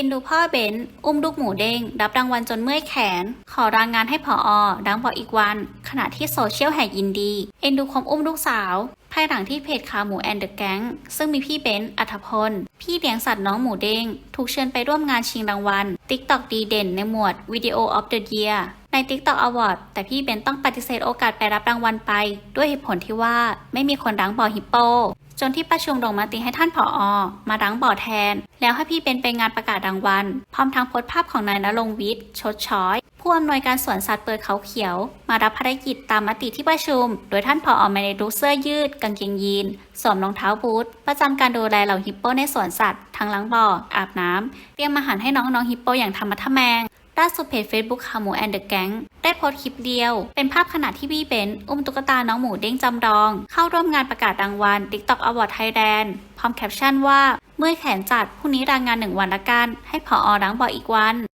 อ็นดูพ่อเบนอุ้มลูกหมูเด้ง รับรางวัลจนเมื่อยแขน ขอรางงานให้ผออดังบอกอีกวัน ขณะที่โซเชียลแห่ยินดี เอ็นดูความอุ้มลูกสาว ภายหลังที่เพจขาหมูแอนเดอะแก๊งซึ่งมีพี่เบนซ์อัธพล พี่เลี้ยงสัตว์น้องหมูเด้ง ถูกเชิญไปร่วมงานชิงรางวัล TikTok ดีเด่นในหมวด Video of the Year ใน TikTok Award แต่พี่เบนซ์ต้องปฏิเสธโอกาสไปรับรางวัลไป ด้วยเหตุผลที่ว่าไม่มีคนดังบอฮิปโป จนที่ประชุมลงมติให้ท่านผออมาดังบ่อแทน แล้วให้พี่เบนไปงานประกาศรางวัล พร้อมทั้งโพสภาพของนายนรงค์วิทย์ ชดช้อย ผู้อำนวยการสวนสัตว์เปิดเขาเขียว มารับภารกิจตามมติที่ประชุม โดยท่านผออม่ได้รู้เสื้อยืด กางเกงยีน สวมรองเท้าบูท ประจำการดูแลเหล่าฮิปโปในสวนสัตว์ ทั้งล้างบ่อ อาบน้ำ เตรียมอาหารให้น้องๆฮิปโปอย่างธรรมะทะแมง ล่าสุดเพจ Facebook ขาหมูแอนเดอะแก๊งได้โพสต์คลิปเดียว เป็นภาพขณะที่พี่เบนอุ้มตุ๊กตาน้องหมูเด้งจำลอง เข้าร่วมงานประกาศรางวัล TikTok Award Thailand พร้อมแคปชั่นว่า เมื่อแขนจัดพรุ่งนี้รางงานหนึ่งวันละกัน ให้ผออดังบอกอีกวัน